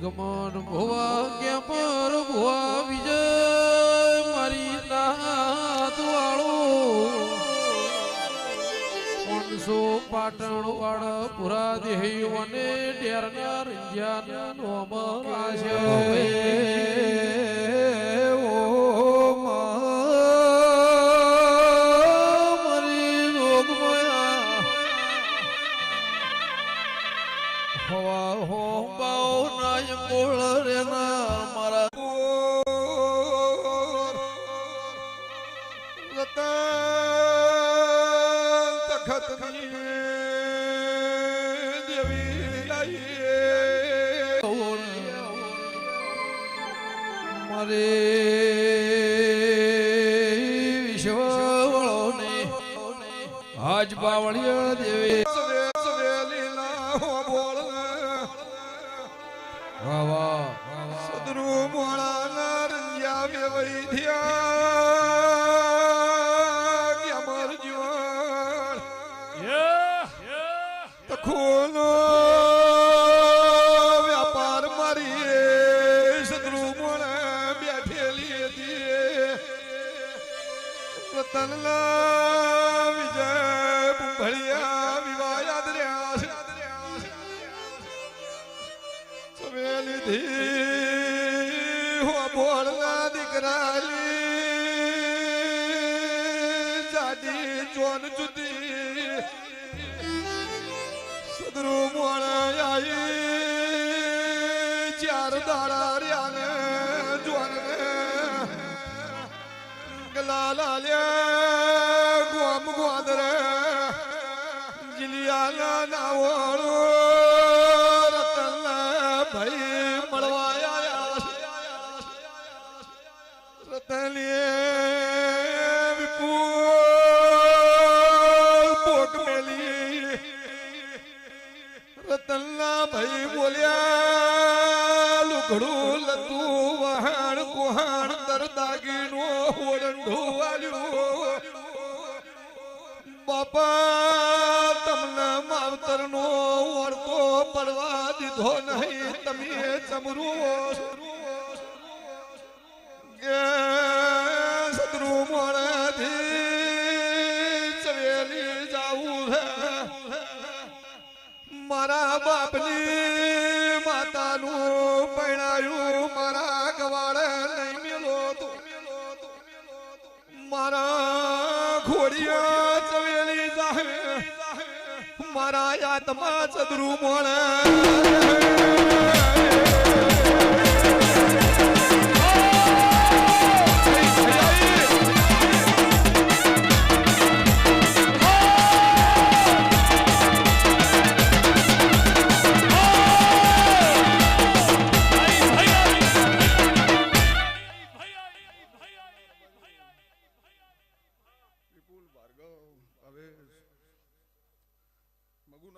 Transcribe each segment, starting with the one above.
ગમન ભુવા કે પર ભુવા વિજય, મારી નાથ વાળો. પાંચસો પાટણ વાળા પુરા દેહી અને ડેરના રંજ્યા નોમ કાશે ઓ મારે વિશ્વવળોને આજ બાવળિયા દેવે. વાહ વાહ સદરૂ મોળા નરંજા વેવઈ થયા. બેઠેલી હતી રતનલા વિજય ભળિયા વિવાહ યાદ રહ્યા છે સવેલી ધી હો બોળના દીકરાલી જાડી જોન જુદી સદરુ મોણા આઈ ચાર દાડા ગલાલા ગોમ ગોદરે જિલિયાના નાવોળો રતન ભાઈ મળવા આયા રતલીએ વિપુલ પોક મેલી રતનના ભાઈ બોલ્યા લુગડું લતું વહાણ કુહાણ દરદાગીનો ઓરંડું વાલ્યું બાપા, તમને માવતરનો ઓળતો પડવા દીધો નહીં. તમે ચમરું શત્રુ મોડેથી ચવેલી જાવું મારા બાપની ઘોડિયા ચવેલી જાહે. મારા આત્મા ચદરુ મોણે.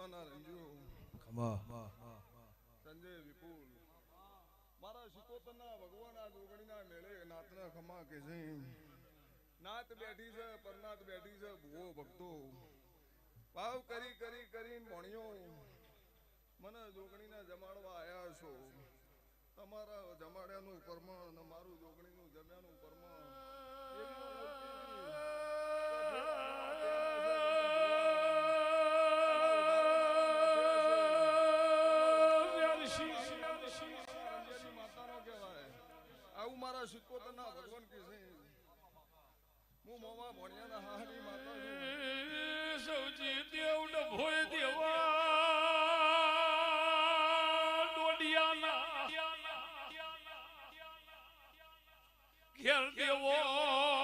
મગુનાના રંજુ સંજય વિપુલ મારા શિકોતરના ભગવાન જોગણીના મેળે નાતના ખમા કે છે નાત બેઠી છે પરનાત બેઠી છે ભૂવો ભક્તો ભાવ કરી કરી કરીને ભણ્યો મને જોગણીના જમાડવા આવ્યા છો તમારા જમાડ્યાનું અને મારું જોગણીનું સિકોતરના ભગવાન કે છે. હું મોવા ભણ્યાના હાહરી માતા સૌજી દેવ ને ભોય દેવા, ડોડિયાના. ઘેર દેવો.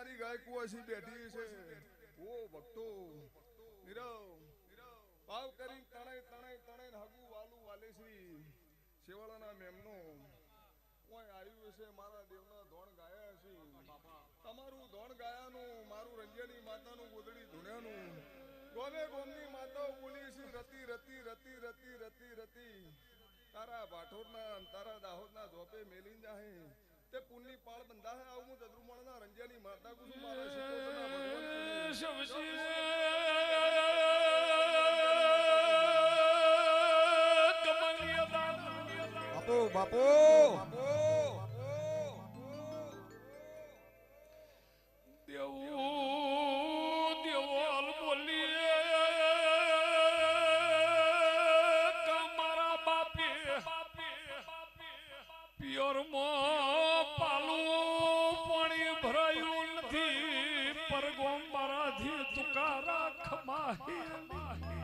મારી ગાય કુવાસી બેઠી છે. ઓ ભક્તો, નીરવ પાવ કરી તણે તણે તણે હગુ વાલુ વાલેશ્રી શેવાળાના મેમનો. કોઈ આવ્યું છે મારા દેવના ધોણ ગાયા છે તમારું ધોણ ગાયાનું, મારું રંજની માતાનું ગોદડી ધૂણ્યાનું. ગોમે ગોમની માતાઓ બોલી છે રતી રતી રતી રતી રતી રતી. તારા ભાઠોરના તારા દાહોદના ધોપે મેલી જાહે. ਤੇ ਪੁੰਨੀ ਪਾਲ ਬੰਦਾ ਹੈ ਆਉਂ ਜਦਰੂ ਮਣ ਨਾ ਰੰਜੇ ਨਹੀਂ ਮਾਰਦਾ ਕੁਝ ਮਾਰੇ ਸਿੱਖੋ ਨਾ ਸ਼ਮਸ਼ੀਰ ਬਾਪੂ ਬਾਪੂ your more. મારા ગોમ મારા ધી તુકારા ખમાહી